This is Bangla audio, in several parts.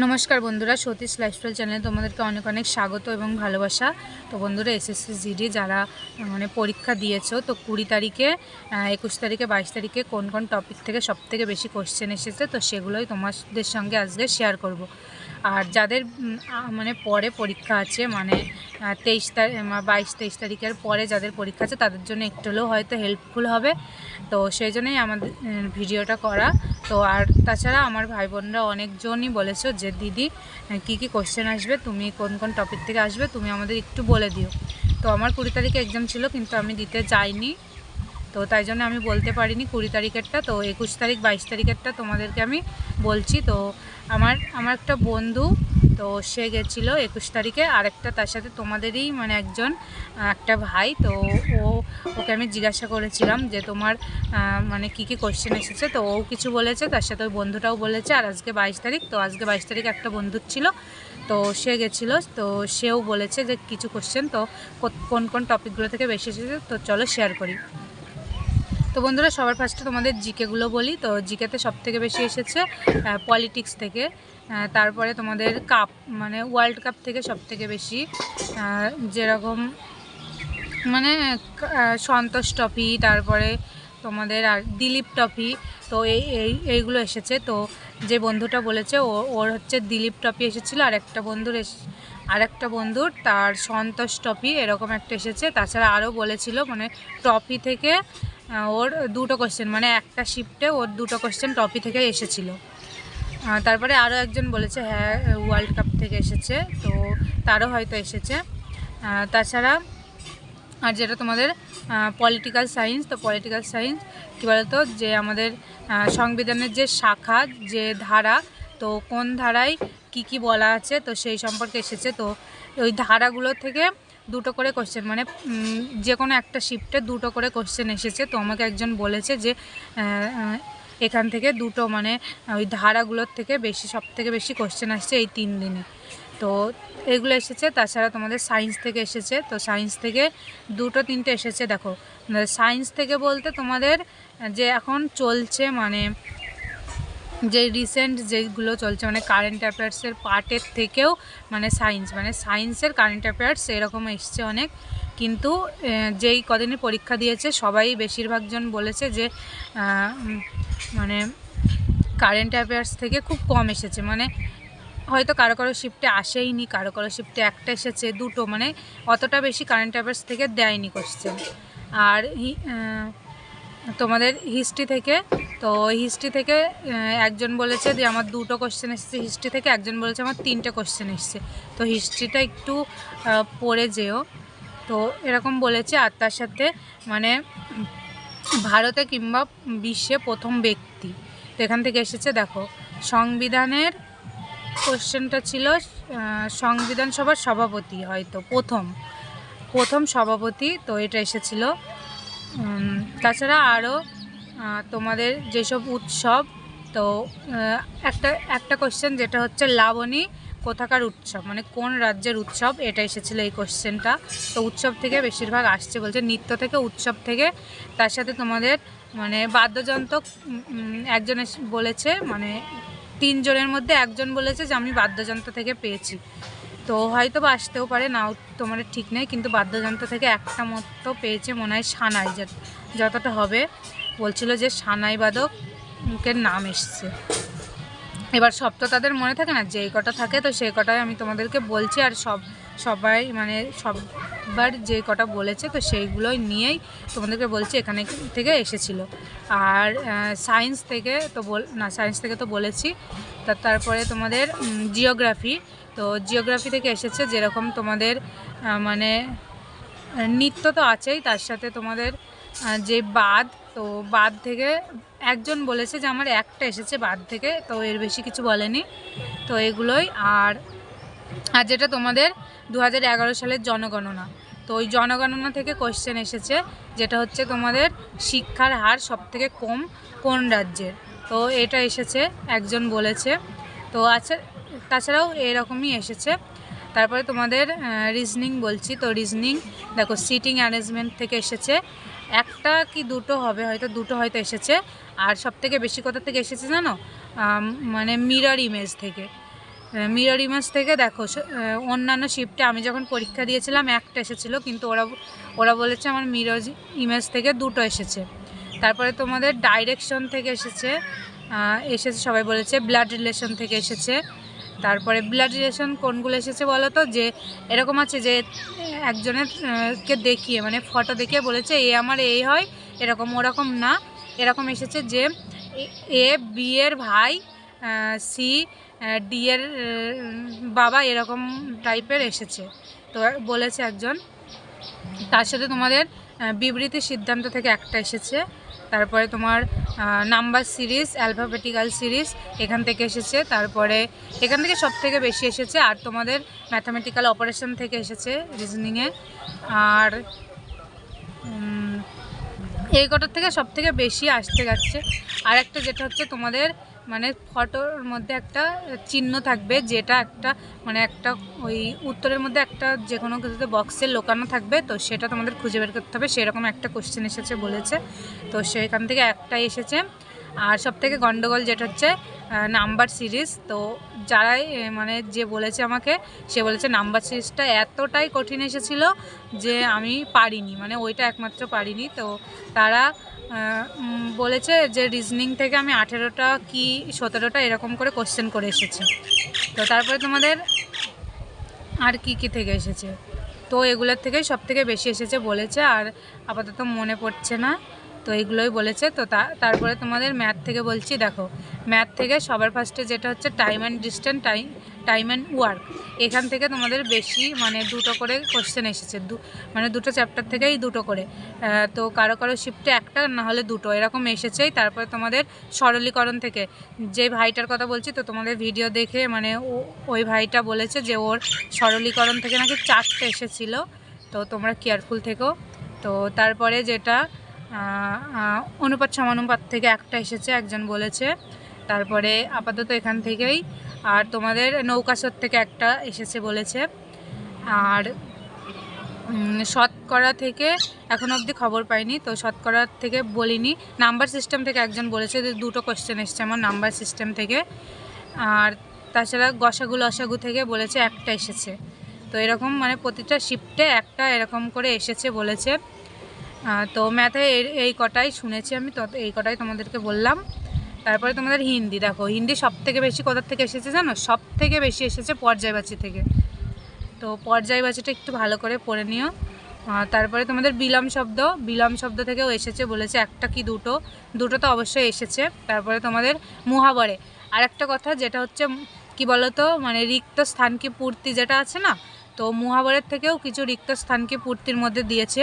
নমস্কার বন্ধুরা, সতীশ লাইফস্টাইল চ্যানেলে তোমাদেরকে অনেক অনেক স্বাগত এবং ভালোবাসা। তো বন্ধুরা এসএসসি জিডি যারা মানে পরীক্ষা দিয়েছ, তো কুড়ি তারিখে একুশ তারিখে, বাইশ তারিখে কোন কোন টপিক থেকে সব থেকে বেশি কোশ্চেন এসেছে, তো সেগুলোই তোমাদের সঙ্গে আজকে শেয়ার করব। আর যাদের মানে পরে পরীক্ষা আছে মানে তেইশ তারিখ বাইশ, তেইশ তারিখের পরে যাদের পরীক্ষা আছে, তাদের জন্য একটু হলেও হয়তো হেল্পফুল হবে। তো সেই জন্যই আমাদের ভিডিওটা করা। তো আর তাছাড়া আমার ভাই বোনরা অনেকজনই বলেছ যে, দিদি কি কি কোশ্চেন আসবে? তুমি কোন কোন টপিক থেকে আসবে? তুমি আমাদের একটু বলে দিও। তো আমার কুড়ি তারিখে এক্সাম ছিল, কিন্তু আমি দিতে যাইনি। তো তাই জন্য আমি বলতে পারিনি কুড়ি তারিখেরটা, তো একুশ তারিখ, বাইশ তারিখেরটা তোমাদেরকে আমি বলছি। তো আমার আমার একটা বন্ধু, তো সে গেছিল একুশ তারিখে আর একটা তার সাথে তোমাদেরই মানে একজন একটা ভাই, তো ও, ওকে আমি জিজ্ঞাসা করেছিলাম যে তোমার মানে কি কি কোশ্চেন এসেছে, তো ও কিছু বলেছে, তার সাথে ওই বন্ধুটাও বলেছে, আর আজকে বাইশ তারিখ, তো আজকে বাইশ তারিখ একটা বন্ধুর ছিল, তো সে গেছিল, তো সেও বলেছে যে কিছু কোশ্চেন তো কোন কোন টপিকগুলো থেকে বেশি এসেছে, তো চলো শেয়ার করি। তো বন্ধুরা, সবার ফার্স্টে তোমাদের জিকেগুলো বলি। তো জিকেতে সব থেকে বেশি এসেছে পলিটিক্স থেকে। তারপরে তোমাদের কাপ মানে ওয়ার্ল্ড কাপ থেকে সব থেকে বেশি যেরকম মানে সন্তোষ ট্রফি তারপরে তোমাদের আর দিলীপ ট্রফি তো এই এই, এইগুলো এসেছে। তো যে বন্ধুটা বলেছে, ও, ওর হচ্ছে দিলীপ ট্রফি এসেছিল, আর একটা বন্ধুর আর একটা বন্ধুর তার সন্তোষ ট্রফি এরকম একটা এসেছে। তাছাড়া আরও বলেছিল মানে ট্রফি থেকে ওর দুটো কোশ্চেন মানে একটা শিফটে ওর দুটো কোশ্চেন ট্রফি থেকে এসেছিল। তারপরে আরও একজন বলেছে হ্যাঁ ওয়ার্ল্ড কাপ থেকে এসেছে, তো তারও হয়তো এসেছে। তাছাড়া আর যেটা তোমাদের পলিটিক্যাল সায়েন্স তো পলিটিক্যাল সায়েন্স কী বলতো, যে আমাদের সংবিধানের যে শাখা, যে ধারা, তো কোন ধারায় কি কি বলা আছে, তো সেই সম্পর্কে এসেছে। তো ওই ধারাগুলো থেকে দুটো করে কোশ্চেন মানে যে কোনো একটা শিফটে দুটো করে কোশ্চেন এসেছে। তো আমাকে একজন বলেছে যে এখান থেকে দুটো মানে ওই ধারাগুলোর থেকে বেশি সব থেকে বেশি কোশ্চেন আসছে এই তিন দিনে। তো এগুলো এসেছে, তাছাড়া তোমাদের সায়েন্স থেকে এসেছে। তো সায়েন্স থেকে দুটো, তিনটে এসেছে, দেখো। সায়েন্স থেকে বলতে তোমাদের যে এখন চলছে মানে যে রিসেন্ট যেগুলো চলছে মানে কারেন্ট অ্যাফেয়ার্সের পার্টের থেকেও মানে সায়েন্স মানে সায়েন্সের কারেন্ট অ্যাফেয়ার্স এরকম এসছে অনেক। কিন্তু যেই কদিনে পরীক্ষা দিয়েছে, সবাই বেশিরভাগজন বলেছে যে মানে কারেন্ট অ্যাফেয়ার্স থেকে খুব কম এসেছে। মানে হয়তো কারও কারও শিফটে আসেইনি, কারও কারও শিফটে একটা এসেছে, দুটো মানে অতটা বেশি কারেন্ট অ্যাফেয়ার্স থেকে দেয়নি কোশ্চেন আর তোমাদের হিস্ট্রি থেকে। তো হিস্ট্রি থেকে একজন বলেছে যে আমার দুটো কোশ্চেন এসেছে হিস্ট্রি থেকে, একজন বলেছে আমার তিনটে কোশ্চেন এসেছে। তো হিস্ট্রিটা একটু পড়ে যেও। তো এরকম বলেছে আর তার সাথে মানে ভারতে কিংবা বিশ্বে প্রথম ব্যক্তি। তো এখান থেকে এসেছে, দেখো, সংবিধানের কোশ্চেনটা ছিল সংবিধান সভার সভাপতি হয়তো প্রথম। প্রথম সভাপতি, তো এটা এসেছিল। তাছাড়া আরও তোমাদের যেসব উৎসব, তো একটা একটা কোশ্চেন যেটা হচ্ছে লাবণী কোথাকার উৎসব? মানে কোন রাজ্যের উৎসব? এটা এসেছিল এই কোশ্চেনটা তো উৎসব থেকে বেশিরভাগ আসছে বলছে নৃত্য থেকে, উৎসব থেকে। তার সাথে তোমাদের মানে বাদ্যযন্ত্র একজন বলেছে মানে তিনজনের মধ্যে একজন বলেছে যে আমি বাদ্যযন্ত্র থেকে পেয়েছি। তো হয়তো বা আসতেও পারে, নাও তোমার ঠিক নেই, কিন্তু বাদ্যযন্ত্র থেকে একটা মতো পেয়েছে মনে হয় সানাই যত- যতটা হবে। বলছিল যে সানাই বাদকের নাম এসছে। এবার সব তো তাদের মনে থাকে না, যেই কটা থাকে তো সেই কটাই আমি তোমাদেরকে বলছি, আর সব, সবাই মানে সববার যে কটা বলেছে তো সেইগুলোই নিয়েই তোমাদেরকে বলছি, এখানে থেকে এসেছিল। আর সায়েন্স থেকে তো বল, না সায়েন্স থেকে তো বলেছি তারপরে তোমাদের জিওগ্রাফি তো জিওগ্রাফি থেকে এসেছে যেরকম তোমাদের মানে নৃত্য তো আছেই, তার সাথে তোমাদের যে বাদ তো বাদ থেকে একজন বলেছে যে আমার একটা এসেছে বাদ থেকে, তো এর বেশি কিছু বলেনি। তো এগুলোই, আর আর যেটা তোমাদের দু হাজার এগারো সালের জনগণনা, তো ওই জনগণনা থেকে কোশ্চেন এসেছে, যেটা হচ্ছে তোমাদের শিক্ষার হার সব থেকে কম কোন রাজ্যের, তো এটা এসেছে, একজন বলেছে, তো আচ্ছা তাছাড়াও এরকমই এসেছে। তারপরে তোমাদের রিজনিং বলছি। তো রিজনিং দেখো সিটিং অ্যারেঞ্জমেন্ট থেকে এসেছে। একটা কি দুটো হবে, হয়তো দুটো হয়তো এসেছে। আর সব থেকে বেশি কোথা থেকে এসেছে জানো? মানে মিরর ইমেজ থেকে। মিরর ইমেজ থেকে দেখো অন্যান্য শিফটে আমি যখন পরীক্ষা দিয়েছিলাম, একটা এসেছিল, কিন্তু ওরা ওরা বলেছে আমার মিরর ইমেজ থেকে দুটো এসেছে। তারপরে তোমাদের ডাইরেকশন থেকে এসেছে এসেছে, সবাই বলেছে ব্লাড রিলেশন থেকে এসেছে। তারপরে ব্লাড রিলেশন কোনগুলো এসেছে বলো তো? যে এরকম আছে যে একজনের কে দেখিয়ে মানে ফটো দেখিয়ে বলেছে, এ আমার এই হয়, এরকম ওরকম না। এরকম এসেছে যে এ- বি এর ভাই সি ডি এর বাবা এরকম টাইপের এসেছে। তো বলেছে একজন। তার সাথে তোমাদের বিবৃতি সিদ্ধান্ত থেকে একটা এসেছে। তারপরে তোমার নাম্বার সিরিজ, অ্যালফাবেটিক্যাল সিরিজ এখান থেকে এসেছে। তারপরে এখান থেকে সব থেকে বেশি এসেছে আর তোমাদের ম্যাথামেটিক্যাল অপারেশন থেকে এসেছে রিজনিংয়ে। আর এই কটার থেকে সব থেকে বেশি আসতে যাচ্ছে। আর একটা যেটা হচ্ছে তোমাদের মানে ফটোর মধ্যে একটা চিহ্ন থাকবে, যেটা একটা মানে একটা ওই উত্তরের মধ্যে একটা যে কোনো কিছুতে বক্সে লোকানো থাকবে, তো সেটা তোমাদের খুঁজে বের করতে হবে। সেরকম একটা কোশ্চেন এসেছে বলেছে, তো সেখান থেকে একটাই এসেছে। আর সব থেকে গন্ডগোল যেটা হচ্ছে নাম্বার সিরিজ তো যারাই মানে যে বলেছে আমাকে, সে বলেছে নাম্বার সিরিজটা এতটাই কঠিন এসেছিল যে আমি পারিনি মানে ওইটা একমাত্র পারিনি। তো তারা বলেছে যে রিজনিং থেকে আমি আঠেরোটা কি সতেরোটা এরকম করে কোশ্চেন করে এসেছি। তো তারপরে তোমাদের আর কি কি থেকে এসেছে? তো এগুলোর থেকেই সব থেকে বেশি এসেছে বলেছে আর আপাতত মনে পড়ছে না। তো এগুলোই বলেছে। তো তারপরে তোমাদের ম্যাথ থেকে বলছি, দেখো ম্যাথ থেকে সবার ফার্স্টে যেটা হচ্ছে time and distance time time and work এখান থেকে তোমাদের বেশি মানে দুটো করে কোশ্চেন এসেছে। দু মানে দুটো চ্যাপ্টার থেকেই দুটো করে। তো কারও কারও শিফটে একটা, না হলে দুটো। এরকম এসেছেই। তারপরে তোমাদের সরলীকরণ থেকে। যে ভাইটার কথা বলছি, তো তোমাদের ভিডিও দেখে মানে ওই ভাইটা বলেছে যে ওর সরলীকরণ থেকে নাকি চারটে এসেছিল। তো তোমরা কেয়ারফুল থেকো। তো তারপরে যেটা অনুপাত সমানুপাত থেকে একটা এসেছে। একজন বলেছে। তারপরে আপাতত এখান থেকেই আর তোমাদের নৌকাশত থেকে একটা এসেছে বলেছে। আর শতকরা থেকে এখন অবধি খবর পাইনি, তো শতকরা থেকে বলিনি। নাম্বার সিস্টেম থেকে একজন বলেছে যে দুটো কোশ্চেন এসছে আমার নাম্বার সিস্টেম থেকে। আর তাছাড়া গসাগু লসাগু থেকে বলেছে একটা এসেছে। তো এরকম মানে প্রতিটা শিফটে একটা এরকম করে এসেছে বলেছে। তো ম্যাথে এই কটাই শুনেছি আমি তো এই কটাই তোমাদেরকে বললাম। তারপরে তোমাদের হিন্দি, দেখো, হিন্দি সব থেকে বেশি কোথার থেকে এসেছে জানো? সব থেকে বেশি এসেছে পর্যায়বাচী থেকে। তো পর্যায়বাচীটা একটু ভালো করে পড়ে নিও। তারপরে তোমাদের বিলাম শব্দ বিলাম শব্দ থেকেও এসেছে, বলেছে একটা কি দুটো। দুটো তো অবশ্যই এসেছে। তারপরে তোমাদের মুহাবরে। আর একটা কথা যেটা হচ্ছে, কি বলতো মানে রিক্ত স্থান কি পূর্তি যেটা আছে না? তো মুহাবরের থেকেও কিছু রিক্ত স্থান কি পূর্তির মধ্যে দিয়েছে।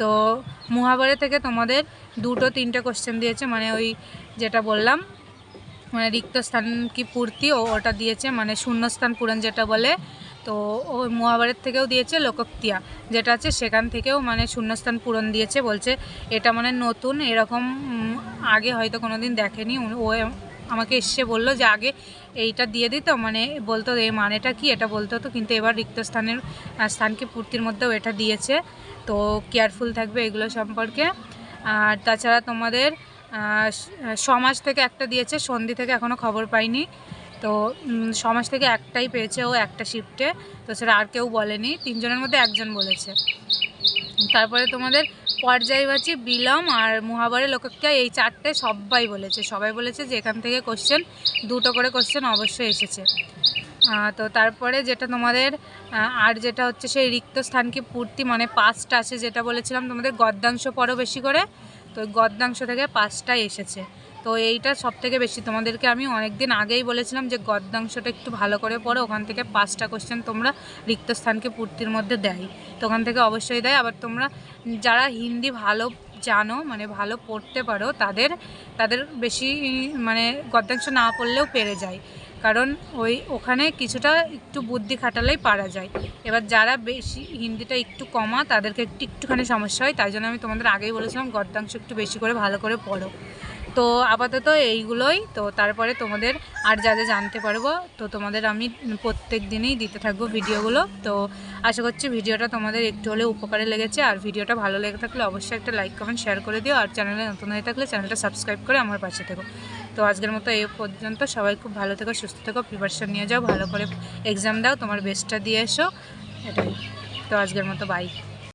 তো মুহাবরে থেকে তোমাদের দুটো, তিনটে কোশ্চেন দিয়েছে। মানে ওই যেটা বললাম মানে রিক্ত স্থান কি পূর্তি ও ওটা দিয়েছে মানে শূন্যস্থান পূরণ যেটা বলে তো ও মহাভারত থেকেও দিয়েছে লোকক্তিয়া যেটা আছে সেখান থেকেও মানে শূন্যস্থান পূরণ দিয়েছে বলছে এটা মানে নতুন এরকম আগে হয়তো কোনো দিন দেখেনি ও আমাকে এসে বলল যে আগে এইটা দিয়ে দিত মানে বলতো এই মানেটা কি এটা বলতো তো কিন্তু এবার রিক্ত স্থানের আহ, স্থানকে পূর্তির মধ্যেও এটা দিয়েছে তো কেয়ারফুল থাকবে এগুলো সম্পর্কে। আর তাছাড়া তোমাদের সমাজ থেকে একটা দিয়েছে, সন্ধি থেকে এখনও খবর পাইনি। তো সমাজ থেকে একটাই পেয়েছে ও একটা শিফটে তো সেটা আর কেউ বলেনি, তিনজনের মধ্যে একজন বলেছে। তারপরে তোমাদের পর্যায়বাচী বিলম আর মহাবারে লোককে এই চারটে সবাই বলেছে। সবাই বলেছে যে এখান থেকে কোশ্চেন দুটো করে কোশ্চেন অবশ্যই এসেছে। তো তারপরে যেটা তোমাদের আর যেটা হচ্ছে সেই রিক্ত স্থানকে পূর্তি মানে পাঁচটা আছে যেটা বলেছিলাম তোমাদের, গদ্যাংশ পড়ো বেশি করে। তো গদ্যাংশ থেকে পাঁচটাই এসেছে। তো এইটা সব থেকে বেশি। তোমাদেরকে আমি অনেক দিন আগেই বলেছিলাম যে গদ্যাংশটা একটু ভালো করে পড়ো। ওখান থেকে পাঁচটা কোশ্চেন তোমরা রিক্ত স্থানকে পূর্তির মধ্যে দেয়। তো ওখান থেকে অবশ্যই দেয়। আবার তোমরা যারা হিন্দি ভালো জানো মানে ভালো পড়তে পারো, তাদের তাদের বেশি মানে গদ্যাংশ না পড়লেও পেরে যায়। কারণ ওই ওখানে কিছুটা একটু বুদ্ধি খাটালেই পারা যায়। এবার যারা বেশি হিন্দিটা একটু কমা, তাদেরকে একটু একটুখানি সমস্যা হয়, তাই জন্য আমি তোমাদের আগেই বলেছিলাম গদ্যাংশ একটু বেশি করে ভালো করে পড়ো। তো আপাতত এইগুলোই, তো তারপরে তোমাদের আর যা যা জানতে পারব, তো তোমাদের আমি প্রত্যেক দিনেই দিতে থাকব ভিডিওগুলো। তো আশা করছি ভিডিওটা তোমাদের একটু হলেও উপকারে লেগেছে, আর ভিডিওটা ভালো লেগে থাকলে অবশ্যই একটা লাইক, কমেন্ট, শেয়ার করে দিও, আর চ্যানেলে নতুন হয়ে থাকলে চ্যানেলটা সাবস্ক্রাইব করে আমার পাশে থেকো। তো আজকের মতো এই পর্যন্ত। সবাই খুব ভালো থেকো, সুস্থ থেকো প্রিপারেশান নিয়ে যাও, ভালো করে এক্সাম দাও, তোমার বেস্টটা দিয়ে এসো। এটাই। তো আজকের মতো বাই